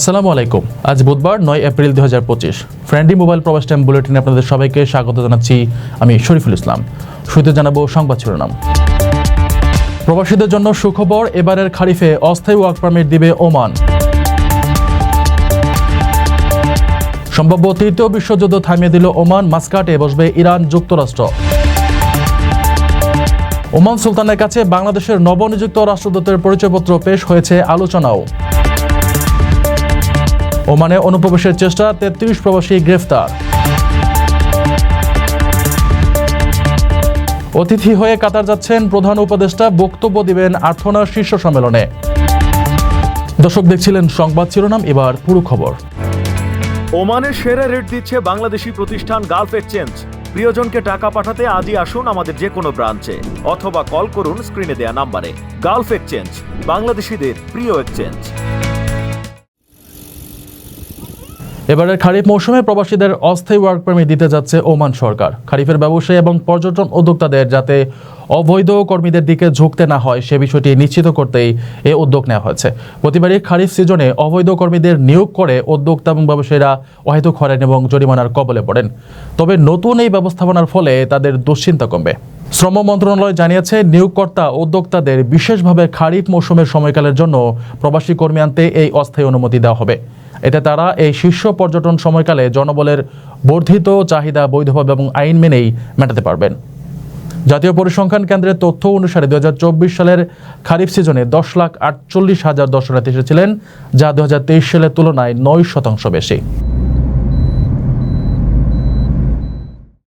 আসসালামু আলাইকুম। আজ বুধবার, নয় এপ্রিল দুই হাজার পঁচিশ। ফ্রেন্ডলি মোবাইল প্রবাস টাইম বুলেটিনে আপনাদের সবাইকে স্বাগত জানাচ্ছি আমি শরীফুল ইসলাম। শুরুতে জানাব সংবাদ শিরোনাম। প্রবাসীদের জন্য সুখবর, এবারের খারিফে অস্থায়ী ওয়ার্ক পারমিট দিবে ওমান। সম্ভাব্য তৃতীয় বিশ্বযুদ্ধ থামিয়ে দিল ওমান মাস্কাটে বসবে ইরান যুক্তরাষ্ট্র। ওমান সুলতানের কাছে বাংলাদেশের নবনিযুক্ত রাষ্ট্রদূতের পরিচয়পত্র পেশ হয়েছে আলোচনাও। ওমানে অনুপ্রবেশের চেষ্টা, তেত্রিশ প্রবাসী গ্রেফতার। অতিথি হয়ে কাতার যাচ্ছেন প্রধান উপদেষ্টা, বক্তব্য দিবেন আর্থনা শীর্ষ সম্মেলনে। দর্শক দেখছিলেন সংবাদ শিরোনাম, এবার পুরো খবর। ওমানের সেরা রেট দিচ্ছে বাংলাদেশি প্রতিষ্ঠান গালফ এক্সচেঞ্জ। প্রিয়জনকে টাকা পাঠাতে আজই আসুন আমাদের যে কোনো ব্রাঞ্চে, অথবা কল করুন স্ক্রিনে দেয়া নাম্বারে। গালফ এক্সচেঞ্জ, বাংলাদেশিদের প্রিয় এক্সচেঞ্জ। এবারের খারিফ মৌসুমে প্রবাসীদের অস্থায়ী ওয়ার্ক পারমিট দিতে যাচ্ছে ওমান সরকার। খারিফের ব্যবসায়ী এবং পর্যটন উদ্যোক্তাদের যাতে অবৈধ কর্মীদের দিকে ঝুঁকতে না হয়, সে বিষয়টি নিশ্চিত করতেই এ উদ্যোগ নেওয়া হয়েছে। প্রতিবারই খারিফ সিজনে অবৈধ কর্মীদের নিয়োগ করে উদ্যোক্তা এবং ব্যবসায়ীরা অহেতুক হরেন এবং জরিমানার কবলে পড়েন। তবে নতুন এই ব্যবস্থাপনার ফলে তাদের দুশ্চিন্তা কমবে। শ্রম মন্ত্রণালয় জানিয়েছে, নিয়োগকর্তা উদ্যোক্তাদের বিশেষভাবে খারিফ মৌসুমের সময়কালের জন্য প্রবাসী কর্মী আনতে এই অস্থায়ী অনুমতি দেওয়া হবে। এতে তারা এই শীর্ষ পর্যটন সময়কালে জনবলের বর্ধিত চাহিদা বৈধভাবে এবং আইন মেনেই মেটাতে পারবেন। জাতীয় পরিসংখ্যান কেন্দ্রের তথ্য অনুসারে দুই হাজার চব্বিশ সালের খারিফ সিজনে দশ লাখ আটচল্লিশ হাজার দর্শনার্থী এসেছিলেন, যা দুহাজার তেইশ সালের তুলনায় নয় শতাংশ বেশি।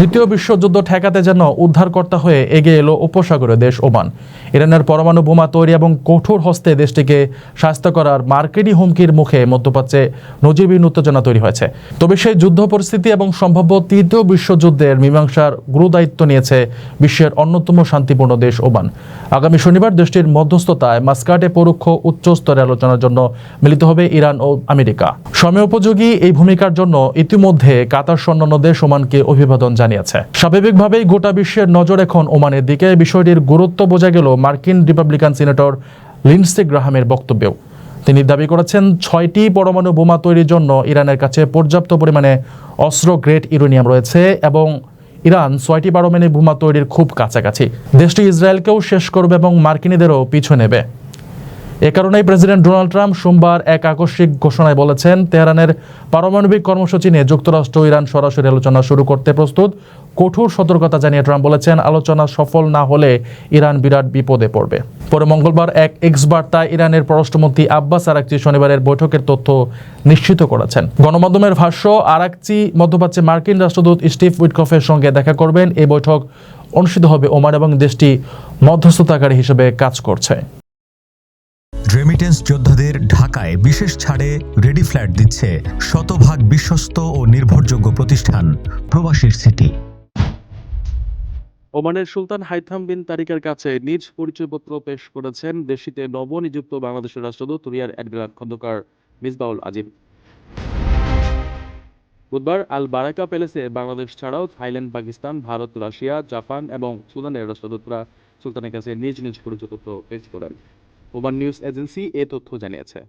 তৃতীয় বিশ্বযুদ্ধ ঠেকাতে যেন উদ্ধারকর্তা হয়ে এগিয়ে এলো উপসাগরীয় দেশ ওমান। ইরানের পরমাণু বোমা তৈরি এবং কঠোর হস্তে দেশটিকে স্বাস্থ্য করার মার্কেটি হুমকির মুখে মধ্যপ্রাচ্যে নজিরবিহীন উত্তেজনা তৈরি হয়েছে। তবে সেই যুদ্ধ পরিস্থিতি এবং সম্ভাব্য তৃতীয় বিশ্বযুদ্ধের মীমাংসার গুরুদায়িত্ব নিয়েছে বিশ্বের অন্যতম শান্তিপূর্ণ দেশ ওমান। আগামী শনিবার দেশটির মধ্যস্থতায় মাস্কাটে পরোক্ষ উচ্চ স্তরের আলোচনার জন্য মিলিত হবে ইরান ও আমেরিকা। সময়োপযোগী এই ভূমিকার জন্য ইতিমধ্যে কাতার অন্যান্য দেশ ওমানকে অভিবাদন জানিয়েছে। স্বাভাবিকভাবেই গোটা বিশ্বের নজর এখন ওমানের দিকে। বিষয়টির গুরুত্ব বোঝা গেল মার্কিন রিপাবলিকান সিনেটর লিন্সে গ্রাহামের বক্তব্যেও। তিনি দাবি করেছেন, ছয়টি পরমাণু বোমা তৈরির জন্য ইরানের কাছে পর্যাপ্ত পরিমাণে অস্ত্র গ্রেড ইউরেনিয়াম রয়েছে এবং ইরান ছয়টি পারমাণবিক বোমা তৈরির খুব কাছাকাছি। দেশটি ইসরায়েলকেও শেষ করবে এবং মার্কিনীদেরও পিছু নেবে। এ কারণেই প্রেসিডেন্ট ডোনাল্ড ট্রাম্প সোমবার এক আকস্মিক ঘোষণায় বলেছেন, তেহরানের পারমাণবিক কর্মসূচি নিয়ে যুক্তরাষ্ট্র ইরান সরাসরি আলোচনা শুরু করতে প্রস্তুত। কঠোর সতর্কতা জানিয়ে ট্রাম্প বলেছেন, আলোচনা সফল না হলে ইরান বিরাট বিপদে পড়বে। পরে মঙ্গলবার এক এক্স বার্তায় ইরানের পররাষ্ট্রমন্ত্রী আব্বাস আরাকচি শনিবারের বৈঠকের তথ্য নিশ্চিত করেছেন। গণমাধ্যমের ভাষ্য, আরাকচি মধ্যপ্রাচ্যে মার্কিন রাষ্ট্রদূত স্টিভ উইটকফের সঙ্গে দেখা করবেন। এই বৈঠক অনুষ্ঠিত হবে ওমান এবং দেশটি মধ্যস্থতাকারী হিসেবে কাজ করছে। রেমিটেন্স যোদ্ধাদের ঢাকায় বিশেষ ছাড়ে রেডি ফ্ল্যাট দিচ্ছে শতভাগ বিশ্বস্ত ও নির্ভরযোগ্য প্রতিষ্ঠান প্রবাসীর সিটি। ওমানের সুলতান হাইথাম বিন তারিকের কাছে নিজ পরিচয়পত্র পেশ করেছেন দেশটিতে নবনিযুক্ত বাংলাদেশের রাষ্ট্রদূত রিয়ার অ্যাডমিরাল খন্দকার মিসবাউল আজিম। বুধবার আল বারাকা প্যালেসে বাংলাদেশ ছাড়াও Thailand, Pakistan, Bharat, Russia, Japan এবং সুদানের রাষ্ট্রদূতরা সুলতানের কাছে নিজ নিজ পরিচয়পত্র পেশ করেন। ওমান নিউজ এজেন্সি এ তথ্য জানিয়েছে।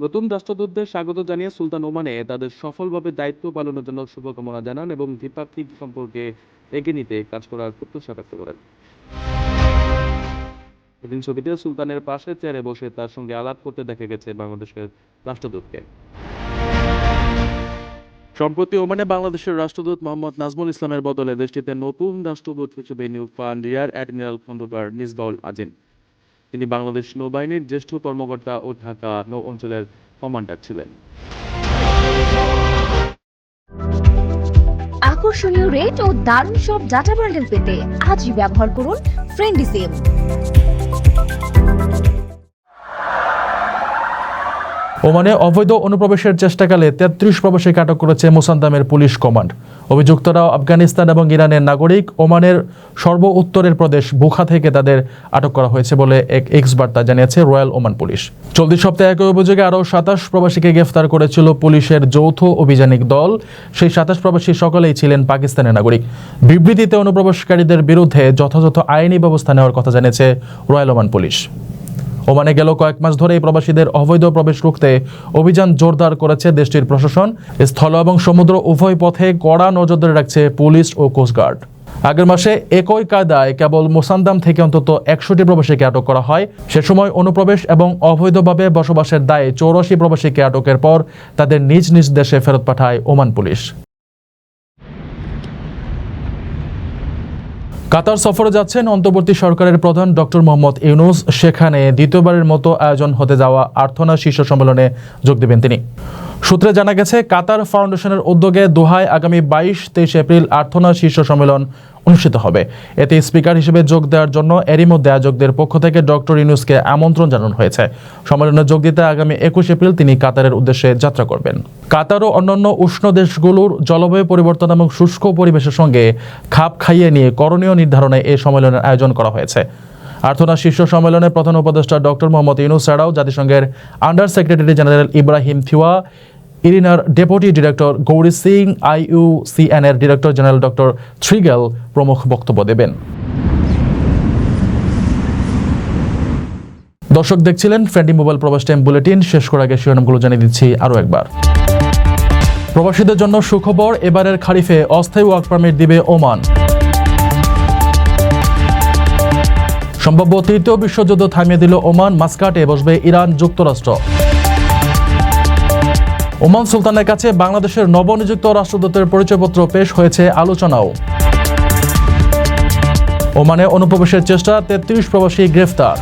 নতুন রাষ্ট্রদূতদের স্বাগত জানিয়ে সুলতান ওমানে তাদের সফলভাবে দায়িত্ব পালনের জন্য শুভকামনা জানান এবং দ্বিপাক্ষিক সম্পর্কে এগিয়ে নিতে কাজ করার প্রত্যাশা ব্যক্ত করেন। এদিন ছবিতে সুলতানের পাশে চেয়ারে বসে তার সঙ্গে আলাপ করতে দেখা গেছে বাংলাদেশের রাষ্ট্রদূতকে। সম্প্রতি ওমানে বাংলাদেশের রাষ্ট্রদূত মোহাম্মদ নাজমুল ইসলামের বদলে দেশটিতে নতুন রাষ্ট্রদূত হিসেবে নিয়োগ পান রিয়ার অ্যাডমিরাল খন্দকার মিসবাউল আজিম। তিনি বাংলাদেশ নৌবাহিনীর জ্যেষ্ঠ কর্মকর্তা ও ঢাকা নৌ অঞ্চলের কমান্ডার ছিলেন। আকর্ষণীয় রেট ও দারুণ সব ডাটা বান্ডেল পেতে আজই ব্যবহার করুন ফ্রেন্ডলি ওমানে অবৈধ অনুপ্রবেশের চেষ্টাকালে তেত্রিশ প্রবাসীকে আটক করেছে মোসান্দামের পুলিশ কমান্ড। অভিযুক্তরা আফগানিস্তান এবং ইরানের নাগরিক। ওমানের সর্ব উত্তরের প্রদেশ বুখা থেকে তাদের আটক করা হয়েছে বলে এক এক্স বার্তা জানিয়েছে রয়্যাল ওমান পুলিশ। চলতি সপ্তাহে একই অভিযোগে আরও সাতাশ প্রবাসীকে গ্রেফতার করেছিল পুলিশের যৌথ অভিযানিক দল। সেই সাতাশ প্রবাসী সকলেই ছিলেন পাকিস্তানের নাগরিক। বিবৃতিতে অনুপ্রবেশকারীদের বিরুদ্ধে যথাযথ আইনি ব্যবস্থা নেওয়ার কথা জানিয়েছে রয়্যাল ওমান পুলিশ। ওমানে গেল কয়েক মাস ধরে এই প্রবাসীদের অবৈধ প্রবেশ রুখতে অভিযান জোরদার করেছে দেশটির প্রশাসন। স্থল এবং সমুদ্র উভয় পথে কড়া নজরদারি রাখছে পুলিশ ও কোস্টগার্ড আগের মাসে একই কায়দায় কেবল মোসান্দাম থেকে অন্তত একশোটি প্রবাসীকে আটক করা হয়। সে সময় অনুপ্রবেশ এবং অবৈধভাবে বসবাসের দায়ে চৌরাশি প্রবাসীকে আটকের পর তাদের নিজ নিজ দেশে ফেরত পাঠায় ওমান পুলিশ। কাতার সফরে যাচ্ছেন অন্তর্বর্তী সরকারের প্রধান ডক্টর মোহাম্মদ ইউনুস। সেখানে দ্বিতীয়বারের মতো আয়োজন হতে যাওয়া আর্থনা শীর্ষ সম্মেলনে যোগ দেবেন তিনি। সূত্রে জানা গেছে, কাতার ফাউন্ডেশনের উদ্যোগে দোহায় আগামী বাইশ তেইশ এপ্রিল আর্থনা শীর্ষ সম্মেলন অনুষ্ঠিত হবে। এতে স্পিকার হিসেবে যোগ দেওয়ার জন্য এরই মধ্যে আয়োজকদের পক্ষ থেকে ডক্টর ইউনুসকে আমন্ত্রণ জানানো হয়েছে। সম্মেলনে যোগ দিতে আগামী একুশ এপ্রিল তিনি কাতারের উদ্দেশ্যে যাত্রা করবেন। কাতার ও অন্যান্য উষ্ণ দেশগুলোর জলবায়ু পরিবর্তন এবং শুষ্ক পরিবেশের সঙ্গে খাপ খাইয়ে নিয়ে করণীয় নির্ধারণে এই সম্মেলনের আয়োজন করা হয়েছে। আর্থনা শীর্ষ সম্মেলনে প্রধান উপদেষ্টা ডক্টর মোহাম্মদ ইউনুস ছাড়াও জাতিসংঘের under secretary general Ibrahim Thiaw, ইরিনার deputy director Gauri Singh IUCN এর ডিরেক্টর জেনারেল ডক্টর থ্রিগেল প্রমুখ বক্তব্য দেবেন। দর্শক দেখছিলেন ফ্রেন্ডি মোবাইল প্রবাস টাইম বুলেটিন, শেষ করার আগে শিরোনামগুলো জানিয়ে দিচ্ছি আরও একবার। প্রবাসীদের জন্য সুখবর, এবারের খারিফে অস্থায়ী ওয়ার্ক পারমিট দিবে ওমান। সম্ভাব্য তৃতীয় বিশ্বযুদ্ধ থামিয়ে দিল ওমান, মাস্কাটে বসবে ইরান যুক্তরাষ্ট্র। ওমান সুলতানের কাছে বাংলাদেশের নবনিযুক্ত রাষ্ট্রদূতের পরিচয়পত্র পেশ হয়েছে আলোচনাও। ওমানে অনুপ্রবেশের চেষ্টা, তেত্রিশ প্রবাসী গ্রেফতার।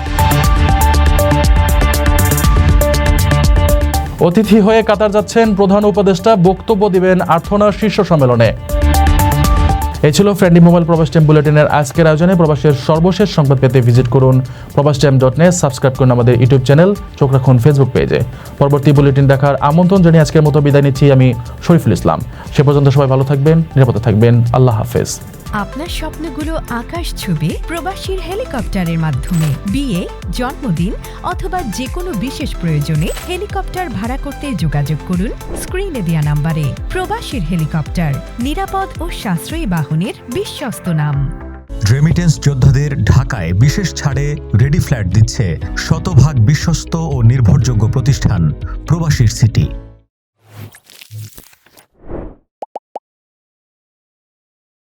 অতিথি হয়ে কাতার যাচ্ছেন প্রধান উপদেষ্টা, বক্তব্য দিবেন আর্থনা শীর্ষ সম্মেলনে। এই ছিল ফ্রেন্ডি মোবাইল প্রবাস টাইম বুলেটিনের আজকের আয়োজনে প্রবাসের সর্বশেষ সংবাদ পেতে ভিজিট করুন প্রবাস টাইম ডট নেট সাবস্ক্রাইব করুন আমাদের ইউটিউব চ্যানেল, চোখ রাখুন ফেসবুক পেজে। পরবর্তী বুলেটিন দেখার আমন্ত্রণ জানিয়ে আজকের মতো বিদায় নিচ্ছি আমি শরীফুল ইসলাম। সে পর্যন্ত সবাই ভালো থাকবেন, নিরাপদে থাকবেন। আল্লাহ হাফেজ। আপনার স্বপ্নগুলো আকাশ ছবি প্রবাসীর হেলিকপ্টারের মাধ্যমে। বিয়ে, জন্মদিন অথবা যে কোনো বিশেষ প্রয়োজনে হেলিকপ্টার ভাড়া করতে যোগাযোগ করুন স্ক্রিনে দেওয়া নাম্বারে। প্রবাসীর হেলিকপ্টার, নিরাপদ ও সাশ্রয়ী বাহনের বিশ্বস্ত নাম। রেমিটেন্স যোদ্ধাদের ঢাকায় বিশেষ ছাড়ে রেডি ফ্ল্যাট দিচ্ছে শতভাগ বিশ্বস্ত ও নির্ভরযোগ্য প্রতিষ্ঠান প্রবাসীর সিটি।